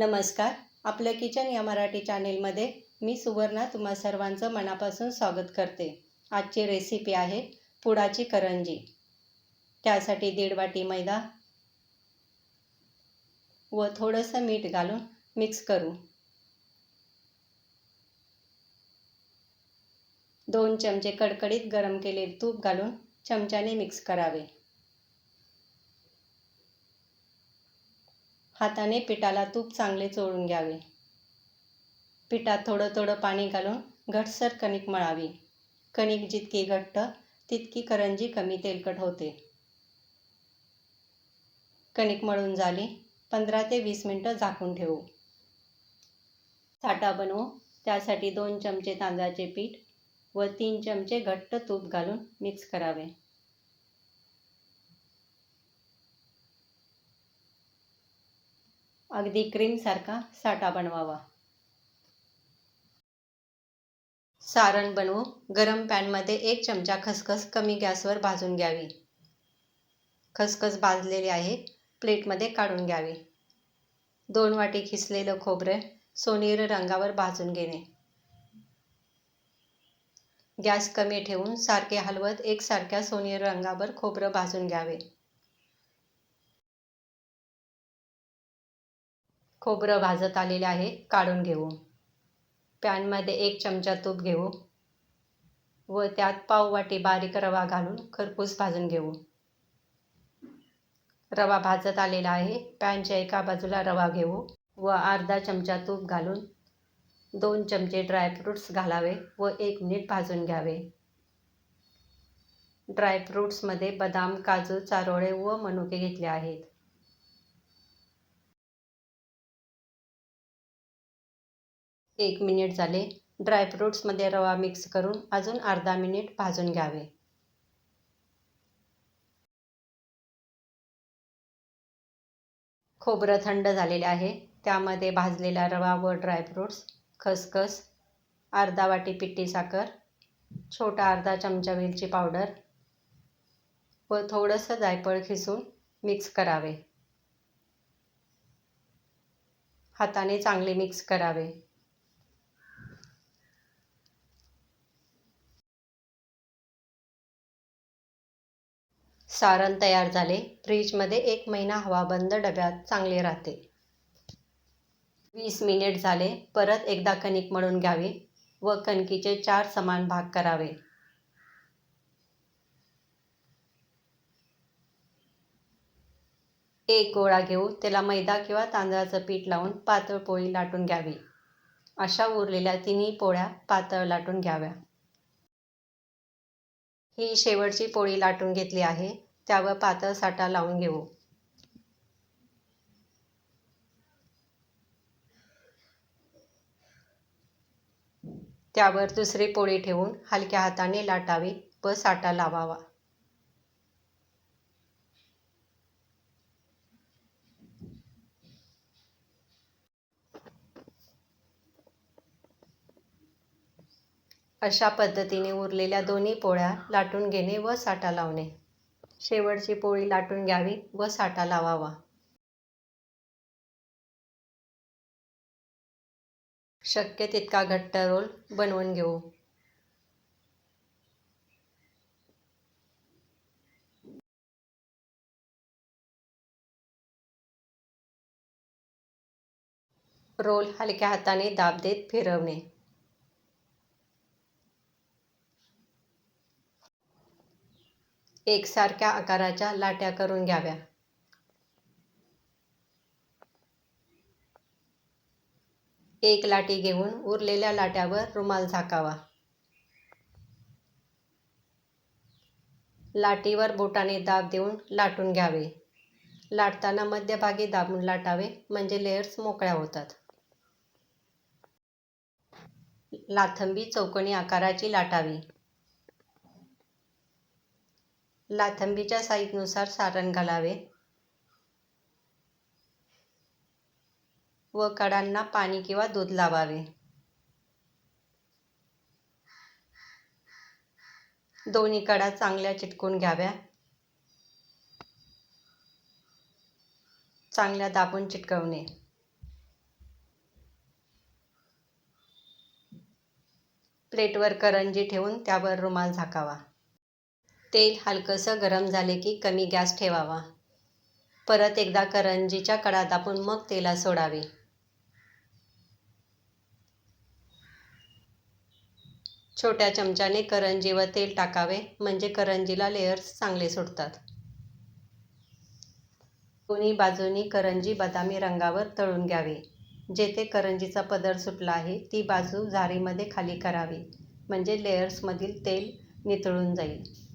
नमस्कार. आपलं किचन या मराठी चॅनेलमध्ये मी सुवर्णा तुम्हा सर्वांचं मनापासून स्वागत करते. आजची रेसिपी आहे पुडाची करंजी. त्यासाठी दीड वाटी मैदा व थोडंसं मीठ घालून मिक्स करू. दोन चमचे कडकडीत गरम केलेले तूप घालून चमच्याने मिक्स करावे. हाताने पिठाला तूप चांगले चोळून घ्यावे. पिठात थोडं थोडं पाणी घालून घटसर कणिक मळावी. कणिक जितकी घट्ट तितकी करंजी कमी तेलकट होते. कणिक मळून झाली पंधरा ते वीस मिनटं झाकून ठेवू. थाटा बनवू. त्यासाठी दोन चमचे तांदळाचे पीठ व तीन चमचे घट्ट तूप घालून मिक्स करावे. अगदी क्रीमसारखा साठा बनवावा. सारण बनवू. गरम पॅनमध्ये एक चमचा खसखस कमी गॅसवर भाजून घ्यावी. खसखस भाजलेली आहे. प्लेटमध्ये काढून घ्यावी. दोन वाटी खिसलेलं खोबरं सोनेरी रंगावर भाजून घेणे. गॅस कमी ठेवून सारखे हलवत एकसारख्या सोनेरी रंगावर खोबरं भाजून घ्यावे. खोबरं भाजत आलेले आहे काढून घेऊ. पॅनमध्ये एक चमचा तूप घेऊ. व त्यात पाव वाटी बारीक रवा घालून खरपूस भाजून घेऊ. रवा भाजत आलेला आहे पॅनच्या एका बाजूला रवा घेऊ व अर्धा चमचा तूप घालून दोन चमचे ड्रायफ्रूट्स घालावे व एक मिनिट भाजून घ्यावे. ड्रायफ्रूट्समध्ये बदाम काजू चारोळे व मनुके घेतले आहेत. एक मिनिट झाले. ड्रायफ्रूट्समध्ये रवा मिक्स करून अजून अर्धा मिनिट भाजून घ्यावे. खोबरं थंड झालेले आहे. त्यामध्ये भाजलेला रवा व ड्रायफ्रूट्स खसखस अर्धा वाटी पिठी साखर छोटा अर्धा चमचा वेलची पावडर व थोडंसं जायफळ खिसून मिक्स करावे. हाताने चांगले मिक्स करावे. सारण तयार झाले. फ्रीजमध्ये एक महिना हवाबंद डब्यात चांगले राहते. वीस मिनिट झाले. परत एकदा कणिक मळून घ्यावी व कणकीचे चार समान भाग करावे. एक गोळा घेऊ त्याला मैदा किंवा तांदळाचं पीठ लावून पातळ पोळी लाटून घ्यावी. अशा उरलेल्या तिन्ही पोळ्या पातळ लाटून घ्याव्या. ही शेवटची पोळी लाटून घेतली आहे. त्यावर पातळ साठा लावून घेऊ. त्यावर दुसरी पोळी ठेवून हलक्या हाताने लाटावी व साठा लावावा. अशा पद्धतीने उरलेल्या दोन्ही पोळ्या लाटून घेणे व साठा लावणे. शेवटची पोळी लाटून घ्यावी व साठा लावावा. शक्य तितका घट्ट रोल बनवून घेऊ. रोल हलक्या हाताने दाब देत फिरवणे. एकसारख्या आकाराच्या लाट्या करून घ्याव्या. एक लाटी घेऊन उरलेल्या लाट्यावर रुमाल झाकावा. लाटीवर बोटाने दाब देऊन लाटून घ्यावे. लाटताना मध्यभागी दाबून लाटावे म्हणजे लेयर्स मोकळ्या होतात. लाथंबी चौकणी आकाराची लाटावी. लाथंबीच्या साईजनुसार सारण घालावे व कडांना पाणी किंवा दूध लावावे. दोन्ही कडा चांगल्या चिटकून घ्याव्या. चांगल्या दाबून चिटकवणे. प्लेटवर करंजी ठेवून त्यावर रुमाल झाकावा. तेल हलकंसं गरम झाले की कमी गॅस ठेवावा. परत एकदा करंजीच्या कडा दाबून मग तेला सोडावे. छोट्या चमच्याने करंजीवर तेल टाकावे म्हणजे करंजीला लेयर्स चांगले सुटतात. दोन्ही बाजूनी करंजी बदामी रंगावर तळून घ्यावी. जेथे करंजीचा पदर सुटला आहे ती बाजू झारीमध्ये खाली करावी म्हणजे लेयर्समधील तेल नितळून जाईल.